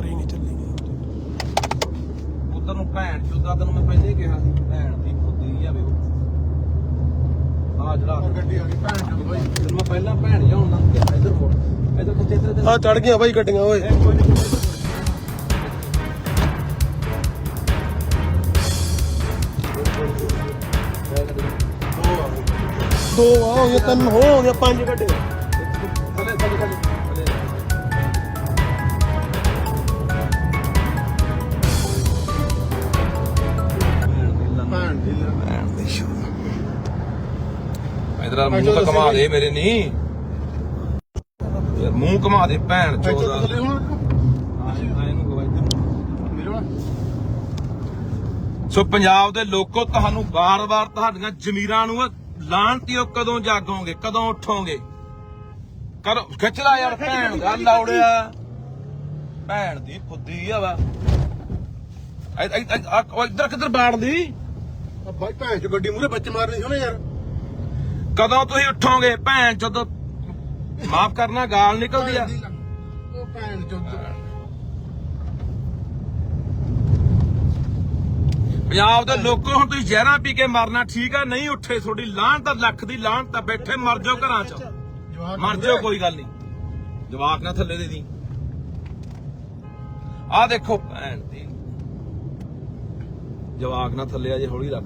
ਕਰੀ ਨਹੀਂ ਚੱਲੀ ਉਧਰ ਨੂੰ ਭੈਣ ਚੋਦਾ ਤੈਨੂੰ ਮੈਂ ਪਹਿਲੇ ਹੀ ਕਿਹਾ ਸੀ ਭੈਣ ਦੀ ਖੁੱਦੀ ਆ ਵੇ ਆ ਜਿਹੜਾ ਗੱਡੀ ਆ ਗਈ ਭੈਣ ਚੋਦ ਬਾਈ ਤੈਨੂੰ ਮੈਂ ਪਹਿਲਾਂ ਭੈਣ ਜਾਉਣ ਨਾ ਕਿਹਾ ਇਧਰ ਮੋੜ। ਇਧਰ ਕਿੱਥੇ ਇਧਰ ਆ ਚੜ ਗਈਆਂ ਬਾਈ ਗੱਡੀਆਂ ਓਏ। ਦੋ ਆ ਹੋ ਗਏ ਤਿੰਨ ਹੋ ਹੋ ਗਏ ਪੰਜ ਗੱਡੇ ਥੱਲੇ ਥੱਲੇ ਇਧਰ ਮੂੰਹ ਤਾਂ ਘਮਾ ਦੇ ਮੇਰੇ ਨਹੀਂ ਯਾਰ ਮੂੰਹ ਘਮਾ ਦੇ ਭੈਣ ਚੋਦਾ ਸੋ ਪੰਜਾਬ ਦੇ ਲੋਕੋ ਤੁਹਾਨੂੰ ਬਾਰ-ਬਾਰ ਤੁਹਾਡੀਆਂ ਜ਼ਮੀਰਾਂ ਨੂੰ ਲਾਂਟਿਓ ਕਦੋਂ ਜਾਗੋਗੇ ਕਦੋਂ ਉੱਠੋਗੇ? ਕਰੋ ਖਿੱਚ ਲਾ ਯਾਰ ਭੈਣ ਦਾ ਲੌੜਿਆ ਭੈਣ ਦੀ ਫੁੱਦੀ ਆ ਵਾ। ਇੱਧਰ ਕਿੱਧਰ ਬਾੜਦੀ ਬਾਈ ਭੈਣ ਚ ਗੱਡੀ ਮੂਰੇ ਬੱਚੇ ਮਾਰਨੇ ਸੀ ਉਹਨੇ ਯਾਰ। ਕਦੋਂ ਤੁਸੀਂ ਉੱਠੋਗੇ? ਭੈਣ ਜਦੋਂ ਮਾਫ ਕਰਨਾ ਗਾਲ ਨਿਕਲਦੀ ਆ। ਉਹ ਭੈਣ ਚੋਦ ਪੰਜਾਬ ਦੇ ਲੋਕੋ ਹੁਣ ਤੁਸੀਂ ਜ਼ਹਿਰਾਂ ਪੀ ਕੇ ਮਰਨਾ ਠੀਕ ਆ? ਨਹੀਂ ਉੱਠੇ ਤੁਹਾਡੀ ਲਾਹਣ ਤਾਂ ਲੱਖ ਦੀ ਲਾਹਣ ਤਾਂ ਬੈਠੇ ਮਰ ਜਾਓ ਘਰਾਂ 'ਚ। ਮਰ ਜਾਓ ਕੋਈ ਗੱਲ ਨਹੀਂ। ਜਵਾਕ ਨਾ ਥੱਲੇ ਦੇ ਦੀ। ਆ ਦੇਖੋ ਭੈਣ ਦੀ। ਜਵਾਕ ਨਾ ਥੱਲੇ ਆ ਜੇ ਹੌਲੀ ਰੱਖ।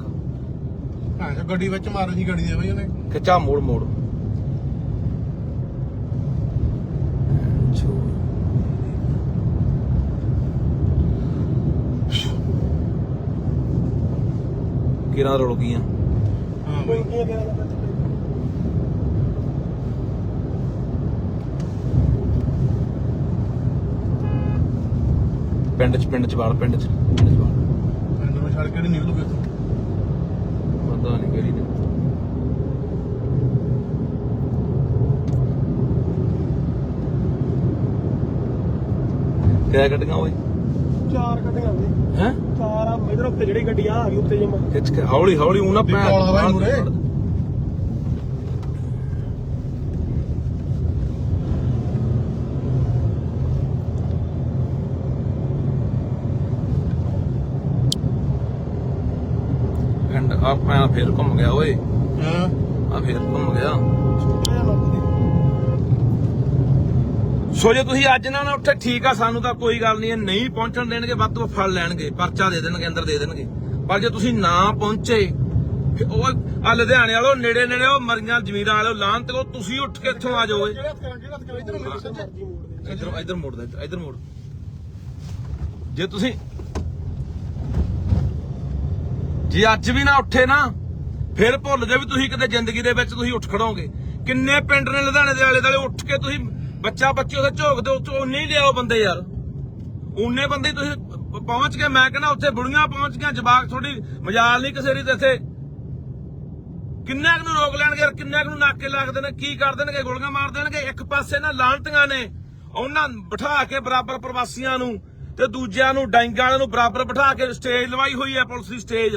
ਚ ਗੱਡੀ ਵਿੱਚ ਮਾਰਨੀ ਸੀ ਗੱਡੀ ਦੇ ਬਾਈ ਉਹਨੇ। ਖਿੱਚਾ ਮੋੜ ਮੋੜ। ਕਿਰਾਂ ਰੁਲ ਗਈਆਂ। ਹਾਂ ਬਾਈ। ਪਿੰਡ ਚ ਪਿੰਡ ਚ ਵਾਲ ਪਿੰਡ ਚ ਪਿੰਡ ਚ ਵਾਲ ਪਿੰਡ ਨੂੰ ਛੱਡ ਕੇ ਨਹੀਂ ਨਿਕਲੂਗੇ ਪਤਾ ਨਹੀਂ ਕਿਹੜੀ ਨੇ ਕਿਆ ਕੱਢੀਆਂ ਓਏ? ਚਾਰ ਗੱਡੀਆਂ ਨੇ। ਹੈ? ਚਾਰ ਆ ਇਧਰ ਉੱਤੇ ਜਿਹੜੀ ਗੱਡੀ ਆ ਆ ਗਈ ਉੱਤੇ ਜਮਾ। ਖਿੱਚ ਕੇ ਹੌਲੀ ਹੌਲੀ ਉਹ ਨਾ ਵੀ ਭੈਣ ਕੋਲਾ ਬਾਈ ਮੂਹਰੇ। ਪਿੰਡ ਆਪਾਂ ਫੇਰ ਘੁੰਮ ਗਿਆ ਓਏ। ਹਾਂ। ਆ ਫੇਰ ਘੁੰਮ ਗਿਆ। ਸੋ ਜੇ ਤੁਸੀਂ ਅੱਜ ਨਾ ਨਾ ਉੱਠੇ ਠੀਕ ਆ ਸਾਨੂੰ ਤਾਂ ਕੋਈ ਗੱਲ ਨਹੀਂ ਨਹੀਂ ਪਹੁੰਚਣ ਦੇਣਗੇ ਵੱਧ ਤੋਂ ਫੜ ਲੈਣਗੇ। ਪਰਚਾ ਦੇ ਦੇਣਗੇ ਅੰਦਰ ਦੇ ਦੇਣਗੇ। ਪਰ ਜੇ ਤੁਸੀਂ ਨਾ ਪਹੁੰਚੇ ਫਿਰ ਉਹ ਆ ਲੁਧਿਆਣੇ ਵਾਲੋ ਨੇੜੇ ਨੇੜੇ ਉਹ ਮਰੀਆਂ ਜ਼ਮੀਰਾਂ ਵਾਲੋ ਲਾਂ ਤੇ ਉਹ ਤੁਸੀਂ ਉੱਠ ਕੇ ਇੱਥੋਂ ਆ ਜਾਓ ਦੇ ਇਧਰ ਇਧਰ ਮੋੜ ਦੇ ਇਧਰ ਮੋੜ। ਜੇ ਤੁਸੀਂ ਜੇ ਅੱਜ ਵੀ ਨਾ ਉੱਠੇ ਨਾ ਫਿਰ ਭੁੱਲ ਜਾ ਵੀ ਤੁਸੀਂ ਕਿਤੇ ਜ਼ਿੰਦਗੀ ਦੇ ਵਿੱਚ ਤੁਸੀਂ ਉੱਠ ਖੜੋਗੇ। ਕਿੰਨੇ ਪਿੰਡ ਨੇ ਲੁਧਿਆਣੇ ਦੇ ਆਲੇ ਦੁਆਲੇ ਉੱਠ ਕੇ ਤੁਸੀਂ ਬੱਚਾ ਬੱਚੀ ਉਹਦੇ ਝੋਕਦੇ ਉੱਥੇ ਉਨੇ ਹੀ ਲਿਆਓ ਬੰਦੇ ਯਾਰ। ਉਨੇ ਬੰਦੇ ਤੁਸੀਂ ਪਹੁੰਚ ਕੇ ਮੈਂ ਕਹਿੰਦਾ ਉੱਥੇ ਬੁੜੀਆਂ ਪਹੁੰਚ ਗਈਆਂ, ਜਵਾਕ ਥੋੜੀ ਮਜਾਲ ਨਹੀਂ ਕਿਸੇ ਦੀ ਇੱਥੇ। ਕਿੰਨਾ ਨੂੰ ਰੋਕ ਲੈਣਗੇ, ਕਿੰਨੇ ਕੁ ਨੂੰ ਨਾਕੇ ਲੱਗਦੇ ਨੇ ਕੀ ਕਰ ਦੇਣਗੇ, ਗੋਲੀਆਂ ਮਾਰ ਦੇਣਗੇ, ਇੱਕ ਪਾਸੇ ਨਾ ਲਾਂਟੀਆਂ ਨੇ। ਉਹਨਾਂ ਬਿਠਾ ਕੇ ਬਰਾਬਰ ਪ੍ਰਵਾਸੀਆਂ ਨੂੰ ਤੇ ਦੂਜਿਆਂ ਨੂੰ, ਡਾਂਗਾਂ ਵਾਲਿਆਂ ਨੂੰ ਬਰਾਬਰ ਬਿਠਾ ਕੇ ਸਟੇਜ ਲਵਾਈ ਹੋਈ ਹੈ ਪੁਲਿਸ ਦੀ ਸਟੇਜ।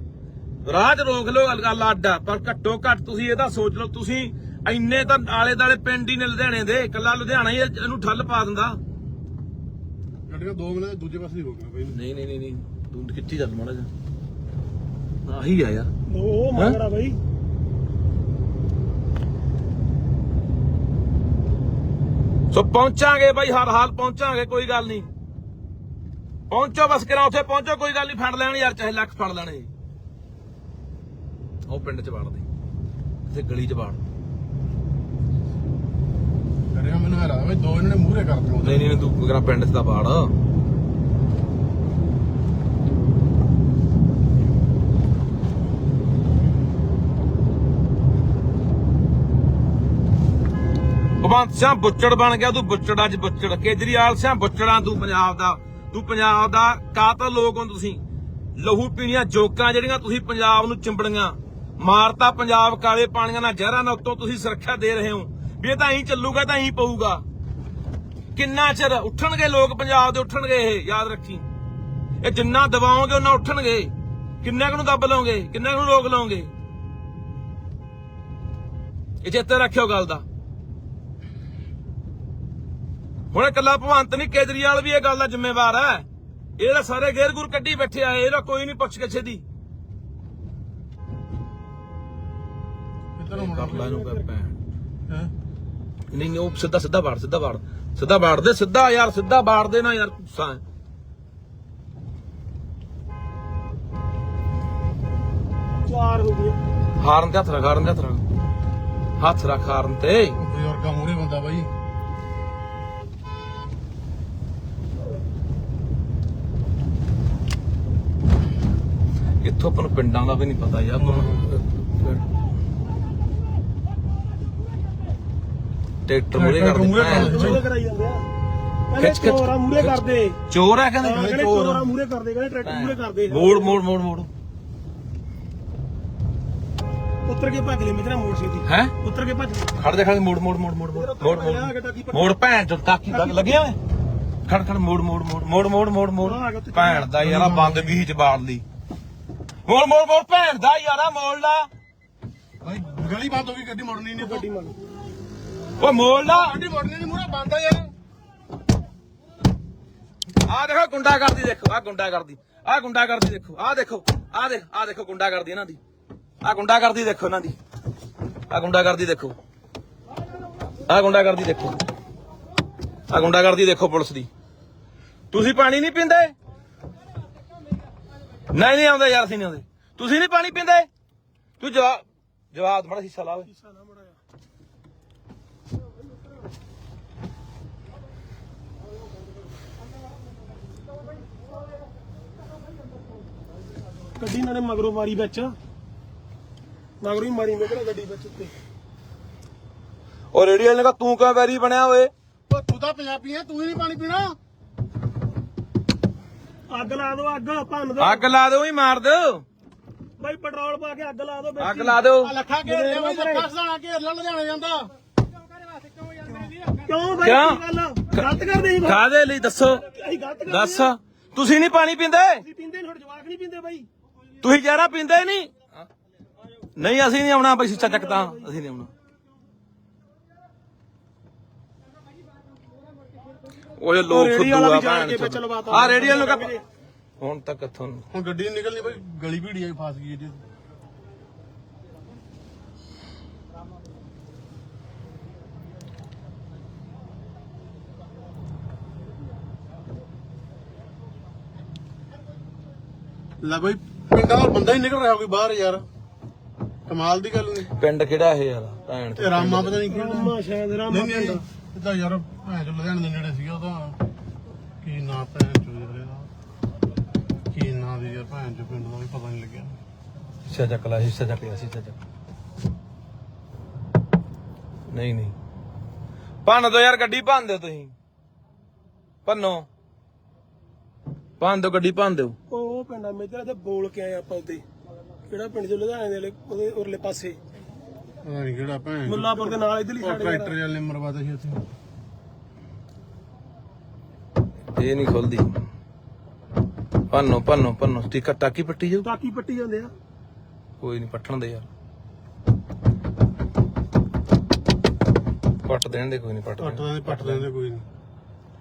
ਰਾਹ 'ਚ ਰੋਕ ਲਓ ਗੱਲ- ਗੱਲ ਅੱਡ ਆ ਪਰ ਘੱਟੋ ਘੱਟ ਤੁਸੀਂ ਇਹਦਾ ਸੋਚ ਲਓ ਤੁਸੀਂ ਇੰਨੇ ਤਾਂ ਆਲੇ ਦਾਲੇ ਪਿੰਡ ਹੀ ਨੇ ਲੁਧਿਆਣੇ ਦੇ ਇਕੱਲਾ ਲੁਧਿਆਣਾ ਹੀ ਇਹ- ਇਹਨੂੰ ਠੱਲ ਪਾ ਦਿੰਦਾ। ਗੱਡੀਆਂ ਦੋ ਮਿੰਟ ਦੂਜੇ ਪਾਸੇ ਦੀ ਹੋ ਗਈਆਂ ਬਾਈ। ਨਹੀਂ ਨਹੀਂ ਨਹੀਂ ਨਹੀਂ ਤੂੰ ਕਿੱਥੇ ਚੱਲ ਮਾੜਾ ਜਾ ਆਹੀ ਆ ਯਾਰ। ਉਹ ਮੰਗੜਾ ਬਾਈ। ਸੋ ਪਹੁੰਚਾਂਗੇ ਬਾਈ ਹਰ ਹਾਲ ਪਹੁੰਚਾਂਗੇ ਕੋਈ ਗੱਲ ਨਹੀਂ। ਪਹੁੰਚੋ ਬਸ ਕਿਰਾ ਉੱਥੇ ਪਹੁੰਚੋ ਕੋਈ ਗੱਲ ਨਹੀਂ ਫੜ ਲੈਣ ਯਾਰ ਚਾਹੇ ਲੱਖ ਫੜ ਲੈਣੇ। ਉਹ ਪਿੰਡ ਚ ਵੜਦੇ। ਇੱਥੇ ਗਲੀ ਚ ਵੜ ਕਰਿਆ ਮੈਨੂੰ ਲੱਗਦਾ ਬਈ ਦੋ ਇਹਨਾਂ ਨੇ ਮੂਹਰੇ ਕਰ ਦਿੱਤੇ। ਨਹੀਂ ਨਹੀਂ ਤੂੰ ਕਿਹੜਾ ਪਿੰਡ ਚ ਤਾਂ ਵੜ। ਭਗਵੰਤ ਸਿੰਘ ਬੁੱਚੜ ਬਣ ਗਿਆ ਤੂੰ ਬੁੱਚੜ ਅੱਜ ਬੁੱਚੜ। ਕੇਜਰੀਵਾਲ ਸਿੰਘ ਬੁੱਚੜਾਂ ਤੂੰ ਪੰਜਾਬ ਦਾ ਤੂੰ ਪੰਜਾਬ ਦਾ ਕਾਤਲ ਲੋਕ ਹੋ ਤੁਸੀਂ। ਲਹੂ ਪੀਣੀਆਂ ਜੋਕਾਂ ਜਿਹੜੀਆਂ ਤੁਸੀਂ ਪੰਜਾਬ ਨੂੰ ਚਿੰਬੜੀਆਂ। ਮਾਰਤਾ ਪੰਜਾਬ ਕਾਲੇ ਪਾਣੀਆਂ ਨਾਲ ਜ਼ਹਿਰਾਂ ਨਾਲ ਉੱਤੋਂ ਤੁਸੀਂ ਸੁਰੱਖਿਆ ਦੇ ਰਹੇ ਹੋ। ਵੀ ਇਹ ਤਾਂ ਐਂ ਚੱਲੂਗਾ ਤਾਂ ਐਂ ਪਊਗਾ। ਕਿੰਨਾ ਚਿਰ ਉੱਠਣਗੇ ਲੋਕ ਪੰਜਾਬ ਦੇ, ਉੱਠਣਗੇ ਇਹ, ਯਾਦ ਰੱਖੀ। ਇਹ ਜਿੰਨਾ ਦਬਾਓਗੇ ਉਹਨਾਂ ਉੱਠਣਗੇ। ਕਿੰਨਾ ਕੁ ਨੂੰ ਦੱਬ ਲਓਗੇ, ਕਿੰਨਾ ਕੁ ਨੂੰ ਰੋਕ ਲਓਗੇ? ਇਹ ਚੇਤੇ ਰੱਖਿਓ ਗੱਲ ਦਾ। ਹੁਣ ਇਕੱਲਾ ਭਵੰਤ ਨਹੀਂ ਕੇਜਰੀਵਾਲ ਵੀ ਇਹ ਗੱਲ ਦਾ ਜ਼ਿੰਮੇਵਾਰ ਹੈ। ਇਹਦਾ ਸਾਰੇ ਗੇਰ ਗੁਰ ਕੱਢੀ ਬੈਠੇ ਆ ਇਹਦਾ ਕੋਈ ਨਹੀਂ ਪੁੱਛ ਕਿਛੇ ਦੀ ਕਰ ਲੈ ਨੂੰ ਕਰ ਭੈਣ। ਹੈ? ਨਹੀਂ ਨਹੀਂ ਉਹ ਸਿੱਧਾ ਸਿੱਧਾ ਬਾੜ ਸਿੱਧਾ ਬਾੜ ਸਿੱਧਾ ਬਾੜ ਦੇ ਸਿੱਧਾ ਯਾਰ ਸਿੱਧਾ ਬਾੜ ਦੇ ਨਾ ਯਾਰ ਗੁੱਸਾ ਚਾਰ ਹੋ ਗਏ। ਹਾਰਨ ਤੇ ਹੱਥ ਰੱਖ ਹਾਰਨ ਤੇ ਹੱਥ ਰੱਖ। ਹੱਥ ਰੱਖ ਹਾਰਨ ਤੇ। ਬਜ਼ੁਰਗਾਂ ਮੂਰੇ ਬੰਦਾ ਬਾਈ। ਇੱਥੋਂ ਆਪਾਂ ਨੂੰ ਪਿੰਡਾਂ ਦਾ ਵੀ ਨਹੀਂ ਪਤਾ ਯਾਰ ਆਪਾਂ ਨੂੰ ਟਰੈਕਟਰ ਮੂਰੇ ਕਰ ਦਿੱਤਾ ਮੂਰੇ ਕਰਾਈ ਜਾਂਦੇ ਆ ਕਹਿੰਦੇ ਖਿੱਚ- ਖਿੱਚ- ਚੋਰਾ ਮੂਰੇ। ਕਰਦੇ ਚੋਰ ਆ ਹਾਂ, ਕਹਿੰਦੇ ਕਹਿੰਦੇ ਚੋਰ ਚੋਰਾ ਮੂਰੇ ਕਰਦੇ ਕਹਿੰਦੇ ਟਰੈਕਟਰ ਮੂਰੇ ਕਰਦੇ ਮੋੜ ਮੋੜ ਮੋੜ ਮੋੜ ਉੱਤਰ ਕੇ ਭੱਜ ਲੈ ਮੇਰਾ ਮੋੜ ਸੀ ਹੈ ਉੱਤਰ ਕੇ ਭੱਜ ਖੜ ਦੇ ਖੜ ਮੋੜ ਮੋੜ ਮੋੜ ਮੋੜ ਮੋੜ ਮੋੜ ਮੋੜ ਮੋੜ ਭੈਣ ਚੋਂ ਤਾਕੀ ਲੱਗ ਲੱਗਿਆ ਖੜ ਖੜ ਮੋੜ ਮੋੜ ਮੋੜ ਮੋੜ ਮੋੜ ਮੋੜ ਮੋੜ ਹਾਂ, ਆ ਗਿਆ ਉੱਥੇ ਭੈਣ ਦਾ ਯਾਰਾ ਬੰਦ ਵੀ ਚ ਬਾੜ ਲਈ ਮੋੜ ਮੋੜ ਮੋੜ ਭੈਣ ਦਾ ਯਾਰਾ ਮੋੜ ਲਾ ਬਾਈ ਗਲੀ ਬੰਦ ਹੋ ਗਈ ਗੱਡੀ ਮੁੜਨੀ ਨਹੀਂ ਗੱਡੀ ਮੰਨ ਓਏ ਮੋੜ ਲਾ। ਗੱਡੀ ਮੁੜਨੀ ਨਹੀਂ ਮੂਰੇ ਬੰਦ ਆ ਯਾਰ। ਆ ਦੇਖੋ ਗੁੰਡਾ ਕਰਦੀ ਦੇਖੋ, ਆ ਗੁੰਡਾ ਕਰਦੀ ਆ ਗੁੰਡਾ ਕਰਦੀ ਦੇਖੋ, ਆ ਦੇਖੋ, ਆ ਦੇਖ, ਆ ਦੇਖੋ ਗੁੰਡਾ ਕਰਦੀ ਇਹਨਾਂ ਦੀ। ਆ ਗੁੰਡਾ ਕਰਦੀ ਦੇਖੋ ਇਹਨਾਂ ਦੀ। ਆ ਗੁੰਡਾ ਕਰਦੀ ਦੇਖੋ। ਆ ਗੁੰਡਾ ਕਰਦੀ ਦੇਖੋ। ਆ ਗੁੰਡਾ ਕਰਦੀ ਦੇਖੋ ਪੁਲਿਸ ਦੀ। ਤੁਸੀਂ ਪਾਣੀ ਨਹੀਂ ਪੀਂਦੇ? ਨਹੀਂ ਨਹੀਂ ਆਉਂਦੇ ਯਾਰ, ਅਸੀਂ ਨਹੀਂ ਆਉਂਦੇ। ਤੁਸੀਂ ਨਹੀਂ ਪਾਣੀ ਪੀਂਦੇ? ਤੂੰ ਜਵਾਬ ਜਵਾਬ, ਮੜਾ ਹਿੱਸਾ ਲਾ ਗੱਡੀ ਇਹਨਾਂ ਨੇ ਮਗਰੋਂ ਮਾਰੀ ਵਿੱਚ। ਮਗਰੋਂ ਹੀ ਮਾਰੀ ਮੇਰਾ ਗੱਡੀ ਵਿੱਚ ਉੱਤੇ। ਉਹ ਰੇਡੀਅਲ ਨੇ ਕਹਾ ਤੂੰ ਕਿਉਂ ਵੈਰੀ ਬਣਿਆ ਓਏ? ਓ ਤੂੰ ਤਾਂ ਪੰਜਾਬੀ ਹੈ ਤੂੰ ਹੀ ਨਹੀਂ ਪਾਣੀ ਪੀਣਾ। ਅੱਗ ਲਾ ਦਿਓ ਅੱਗ ਭੰਨ ਦਿਓ। ਅੱਗ ਲਾ ਦਿਓ ਹੀ ਮਾਰ ਦਿਓ। ਬਾਈ ਪੈਟਰੋਲ ਪਾ ਕੇ ਅੱਗ ਲਾ ਦਿਓ ਵਿੱਚ ਅੱਗ। ਲਾ ਦਿਓ। ਆ ਲੱਖਾਂ ਘੇਰ ਲਿਆ ਬਾਈ ਲੱਖਾਂ ਸਦਾਣਾ ਘੇਰ ਲੈ ਲੁਧਿਆਣਾ ਜਾਂਦਾ। ਕਿਉਂ ਬਾਈ ਕਿਉਂ? ਕੀ ਗੱਲ ਗਲਤ ਕਰਦੇ ਸੀ ਬਾਈ? ਕਾਦੇ ਲਈ ਦੱਸੋ? ਅਸੀਂ ਗਲਤ ਕਰਦੇ ਦੱਸ। ਆ। ਤੁਸੀਂ ਨਹੀਂ ਪਾਣੀ ਪੀਂਦੇ? ਅਸੀਂ ਪੀਂਦੇ ਨਹੀਂ ਜਵਾਕ ਨਹੀਂ ਪੀਂਦੇ ਬਾਈ। ਤੁਸੀਂ ਜ਼ਹਿਰਾ ਪੀਂਦੇ ਨਹੀਂ? ਨਹੀਂ ਅਸੀਂ ਨਹੀਂ ਆਉਣਾ ਬਈ ਸਿੱਚਾ ਚੱਕਦਾ ਅਸੀਂ ਨਹੀਂ ਆਉਣਾ। ਓਏ ਲੋਕ ਰੇਹੜੀ ਵਾਲਾ ਫੁੱਦੂ ਆ ਵੀ ਜਾਣ ਭੈਣ ਕੇ ਵਿੱਚ ਲਵਾਤਾ। ਆ ਰੇਡੀਅਲ ਨੂੰ ਕਹ ਹੁਣ ਤੱਕ ਕਿੱਥੋਂ ਹੁਣ ਗੱਡੀ ਨੀ ਨਿਕਲਣੀ ਬਾਈ ਗਲੀ ਭੀੜੀ ਆਈ ਫਸ ਗਈ ਜੀ। ਲੈ ਬਾਈ ਪਿੰਡਾਂ ਦਾ ਬੰਦਾ ਹੀ ਨਿਕਲ ਰਿਹਾ ਕੋਈ ਬਾਹਰ ਯਾਰ। ਕਮਾਲ ਦੀ ਗੱਲ ਨਹੀਂ ਪਿੰਡ ਕਿਹੜਾ ਇਹ ਯਾਰ ਭੈਣ ਤੇ ਰਾਮਾ ਪਤਾ ਨਹੀਂ ਕਿਹੜਾ। ਰਾਮਾ ਸ਼ਾਇਦ ਰਾਮਾ ਨਹੀਂ ਨਹੀਂ ਇਹ ਤਾਂ ਯਾਰ ਭੈਣ ਚੋ ਲੁਧਿਆਣੇ ਦੇ ਨੇੜੇ ਸੀਗਾ ਉਹਦਾ ਕੀ ਨਾਂ ਭੈਣ ਚੋ ਯਾਰ ਇਹਦਾ। ਕੀ ਨਾਂ ਦੀ ਯਾਰ ਭੈਣ ਚੋ ਪਿੰਡ ਦਾ ਵੀ ਪਤਾ ਨਹੀਂ ਲੱਗਿਆ। ਸਿੱਚਾ ਚੱਕ ਲਾ ਸਿੱਚਾ ਚੱਕ ਲਿਆ ਸਿੱਚਾ ਚੱਕ। ਨਹੀਂ ਨਹੀਂ। ਭੰਨ ਦੋ ਯਾਰ ਗੱਡੀ ਭੰਨ ਦਿਓ ਤੁਸੀਂ। ਭੰਨੋ। ਭੰਨ ਦਿਓ ਗੱਡੀ ਭੰਨ ਦਿਓ ਉਹ। ਪਿੰਡ ਆ ਮੇਜਰ ਤੇ ਬੋਲ ਕੇ ਆਏ ਆਪਾਂ ਉੱਤੇ। ਕਿਹੜਾ ਪਿੰਡ ਚ ਲੁਧਿਆਣੇ ਦੇ ਵਾਲੇ- ਉਹਦੇ ਉਰਲੇ ਪਾਸੇ। ਪਤਾ ਨਹੀਂ ਕਿਹੜਾ ਭੈਣ। ਮੁੱਲਾਪੁਰ ਦੇ ਨਾਲ ਇਧਰਲੀ ਉਹ ਸਾਈਡ ਟਰੈਕਟਰ ਵਾਲੇ ਨੇ ਮਰਵਾਤਾ ਸੀ ਉੱਥੇ। ਇਹ ਨਹੀਂ ਖੁੱਲਦੀ। ਭੰਨੋ ਭੰਨੋ ਭੰਨੋ ਟਿਕਟ ਟਾਕੀ ਪੱਟੀ ਜਾਊ? ਟਾਕੀ ਪੱਟੀ ਜਾਂਦੇ ਆ। ਕੋਈ ਨਹੀਂ ਪੱਟਣ ਦੇ ਯਾਰ। ਪੱਟ ਦੇਣ ਦੇ ਕੋਈ ਨਹੀਂ ਪੱਟ ਪੱਟ ਦੇਣ ਪੱਟ ਦਿੰਦੇ ਕੋਈ ਨਹੀਂ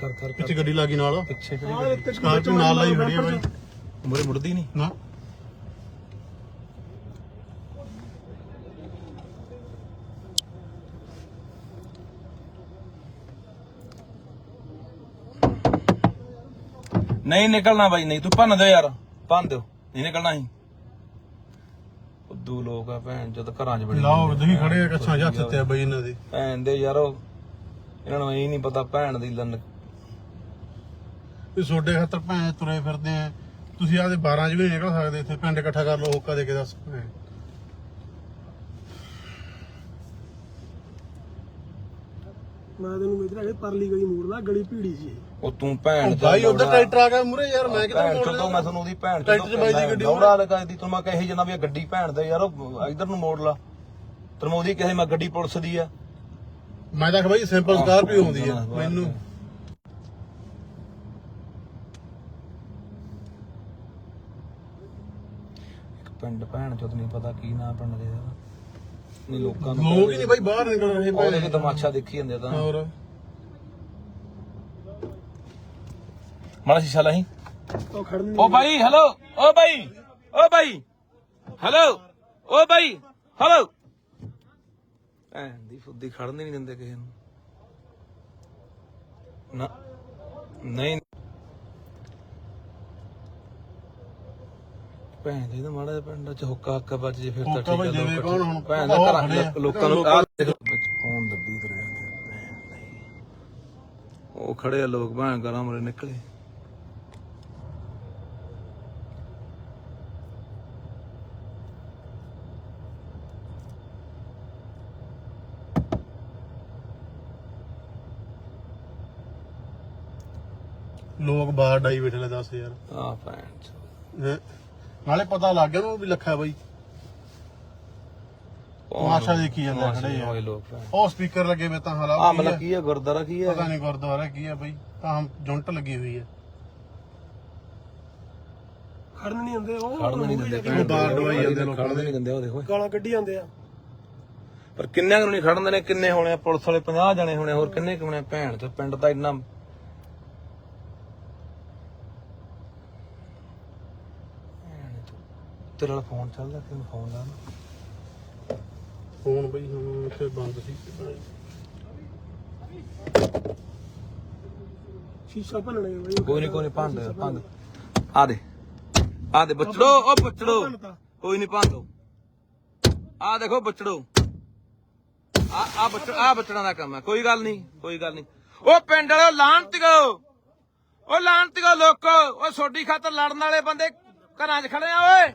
ਕਰ ਕਰ ਕਰ ਪਿੱਛੇ ਗੱਡੀ ਲੱਗੀ ਨਾਲ। ਪਿੱਛੇ ਆਹ ਇੱਕ ਸਕਾਰਪੀਓ ਨਾਲ ਲਾਈ ਖੜੀ ਆ ਬਾਈ। ਮੁਰੇ ਮੁੜਦੀ ਨਹੀਂ। ਨਾ। ਨਹੀਂ ਨਿਕਲਣਾ ਬਾਈ ਨਹੀਂ ਤੂੰ ਭੰਨ ਦਿਓ ਯਾਰ ਭੰਨ ਦਿਓ। ਨਹੀਂ ਨਿਕਲਣਾ ਸੀ ਉਦੋਂ ਲੋਕ ਆ ਭੈਣ ਜਦ ਘਰਾਂ 'ਚ ਬੜੇ ਲਾਓ ਤੁਸੀਂ ਖੜੇ ਆ ਕੱਛਾਂ ਹੱਥ ਤੇ ਆ ਬਈ ਇਹਨਾਂ ਦੇ। ਭੈਣ ਦੇ ਯਾਰੋ ਇਹਨਾਂ ਨੂੰ ਇਹ ਨਹੀਂ ਪਤਾ ਭੈਣ ਦੀ ਲੰਨ ਵੀ ਛੋਡੇ ਖਾਤਰ ਭੈਣ ਤੁਰੇ ਫਿਰਦੇ ਆ। ਤੁਸੀਂ ਆਦੇ 12 ਚ ਵੀ ਨੀ ਨਿਕਲ ਸਕਦੇ ਇੱਥੇ ਪਿੰਡ ਇਕੱਠਾ ਕਰ ਲਓ ਹੋਕਾ ਦੇ ਕੇ ਦੱਸ ਭੈਣ। ਮੈਂ ਤੈਨੂੰ ਮੇਜਰ ਹੈਗੇ ਪਰਲੀ ਗਲੀ ਮੋੜਦਾ ਗਲੀ ਭੀੜੀ ਸੀ। ਉਹ ਤੂੰ ਭੈਣ ਉਹ ਬਾਈ ਉਧਰ ਟਰੈਕਟਰ ਆ ਗਿਆ ਮੂਰੇ ਯਾਰ ਮੈਂ ਕਿਤੇ ਮੋੜ ਚੋਦੋ ਮੈਂ ਤੁਹਾਨੂੰ ਉਹਦੀ ਭੈਣ ਟਰੈਕਟਰ 'ਚ ਬਾਈ ਦੀ ਗੱਡੀ ਦੌੜਾ ਲਗਾ ਦੀ ਤੂੰ ਮੈਂ ਕਹੀ ਜਾਂਦਾ ਵੀ ਇਹ ਗੱਡੀ ਭੈਣ ਦੇ ਯਾਰ ਉਹ ਇਧਰ ਨੂੰ ਮੋੜ ਲਾ। ਤੈਨੂੰ ਉਹਦੀ ਕਹੇ ਮੈਂ ਗੱਡੀ ਪੁਲਿਸ ਦੀ ਆ। ਮੈਂ ਤਾਂ ਕਿ ਬਾਈ ਸਿੰਪਲ ਸਕਾਰਪੀਓ ਹੁੰਦੀ ਆ ਹਾਂ, ਮੈਨੂੰ। ਪਿੰਡ ਭੈਣ ਚੋਦ ਨਹੀਂ ਪਤਾ ਕੀ ਨਾਂ ਪਿੰਡ ਦੇ ਦਾ। ਨਹੀਂ ਲੋਕਾਂ ਨੂੰ ਲੋਕ ਹੀ ਨਹੀਂ ਬਾਈ ਬਾਹਰ ਨਿਕਲ ਰਹੇ ਉਹਦੇ ਕਿ ਤਮਾਸ਼ਾ ਦੇਖੀ ਜਾਂਦੇ ਤਾਂ। ਹੋਰ। ਮਾੜਾ ਸ਼ੀਸ਼ਾ ਲਾਹੀਂ ਉਹ ਖੜਨ ਓ ਬਾਈ ਹੈਲੋ ਓ ਬਾਈ ਓ ਬਾਈ ਹੈਲੋ ਓ ਬਾਈ ਹੈਲੋ ਭੈਣ ਦੀ ਫੁੱਦੀ ਖੜਨ ਨਹੀਂ ਦਿੰਦੇ ਕਿਸੇ ਨੂੰ। ਨਾ ਨਹੀਂ। ਭੈਣ ਜੀ ਤਾਂ ਮਾੜਾ ਜਿਹਾ ਪਿੰਡ ਚ ਹੁੱਕਾ ਹੱਕਾ ਵੱਜ ਜੇ ਫਿਰ ਤਾਂ ਹੁੱਕਾ ਠੀਕ ਵੱਜ ਆ ਜਾਵੇ ਲੋਕ ਕੌਣ ਹੁਣ? ਭੈਣ ਦਾ ਉਹ ਘਰਾਂ ਖੜੇ ਆ। ਚ ਲੋਕਾਂ ਨੂੰ ਆਹ ਦੇਖ ਫੋਨ ਦੱਬੀ ਤੁਰ ਜਾਂਦੇ ਭੈਣ ਦੀ। ਉਹ ਖੜੇ ਆ ਲੋਕ ਭੈਣ ਘਰਾਂ ਮਰੇ ਨਿਕਲੇ ਲੋਕ ਬਾਹਰ ਡਾਈ ਬੈਠੇ ਲੈ ਦੱਸ ਯਾਰ ਆ ਭੈਣ ਚੋਦ। ਹੈਂ। ਨਾਲੇ ਪਤਾ ਲੱਗ ਗਿਆ ਉਹਨੂੰ ਵੀ ਲੱਖਾ ਬਾਈ। ਤਮਾਸ਼ਾ ਦੇਖੀ ਜਾਂਦੇ ਆ ਖੜੇ ਆ। ਲੋਕ ਉਹ ਸਪੀਕਰ ਲੱਗੇ ਵੇ ਤਾਂ ਆ ਹਾਲਾ ਮਤਲਬ ਕੀ ਹੈ ਗੁਰਦਾਰਾ ਕੀ ਹੈ ਪਤਾ ਨਹੀਂ ਗੁਰਦੁਆਰਾ ਕੀ ਆ ਬਾਈ। ਤਾਂ ਜੁੰਟ ਲੱਗੀ ਹੋਈ ਹੈ ਖੜਨ ਨਹੀਂ ਹੁੰਦੇ ਉਹ ਖੜਨ ਨਹੀਂ ਦਿੰਦੇ ਬਾਹਰ ਡਵਾਈ ਜਾਂਦੇ ਲੋਕਾਂ ਖੜਨ ਨਹੀਂ ਦਿੰਦੇ ਉਹ ਦੇਖੋ। ਗਾਲਾਂ ਕੱਢੀ ਜਾਂਦੇ ਆ। ਪਰ ਕਿੰਨਿਆਂ ਨੂੰ ਨਹੀਂ ਖੜਨ ਦੇਣੇ ਕਿੰਨੇ ਹੋਣੇ ਆ? ਪੁਲਿਸ ਵਾਲੇ 50 ਜਣੇ ਹੋਣੇ ਹੋਰ ਕਿੰਨੇ ਕੁ ਹੋਣੇ ਆ? ਭੈਣ ਤੇ ਪਿੰਡ ਤਾਂ ਇੰਨਾ ਭੈਣ ਚੋਦ। ਤੇਰੇ ਵਾਲਾ ਫੋਨ ਚੱਲਦਾ ਕਿਉਂ ਫੋਨ ਲਾ ਫੋਨ ਬਈ ਹੁਣ ਇੱਥੇ ਬੰਦ ਸੀ। ਸ਼ੀਸ਼ਾ ਭੰਨਣੇ ਬਈ। ਕੋਈ ਨਹੀਂ ਕੋਈ ਨਹੀਂ ਭੰਦ ਭੰਦ ਆ ਦੇ। ਆ ਦੇ ਬੱਚੜੋ ਉਹ ਬੱਚੜੋ। ਕੋਈ ਨਹੀਂ ਭੰਦੋ ਆ ਦੇਖੋ ਬੱਚੜੋ। ਆ ਆ ਬੱਚੜ ਆ ਬੱਚੜਾਂ ਦਾ ਕੰਮ ਹੈ ਕੋਈ ਗੱਲ ਨਹੀਂ ਕੋਈ ਗੱਲ ਨਹੀਂ ਉਹ ਪਿੰਡ ਵਾਲੇ ਲਾਂਤਿਓ ਉਹ ਲਾਂਤਿਓ ਲੋਕੋ। ਉਹ ਸੋਡੀ ਖਾਤਰ ਲੜਨ ਵਾਲੇ ਬੰਦੇ ਘਰਾਂ 'ਚ ਖੜੇ ਆ ਓਏ।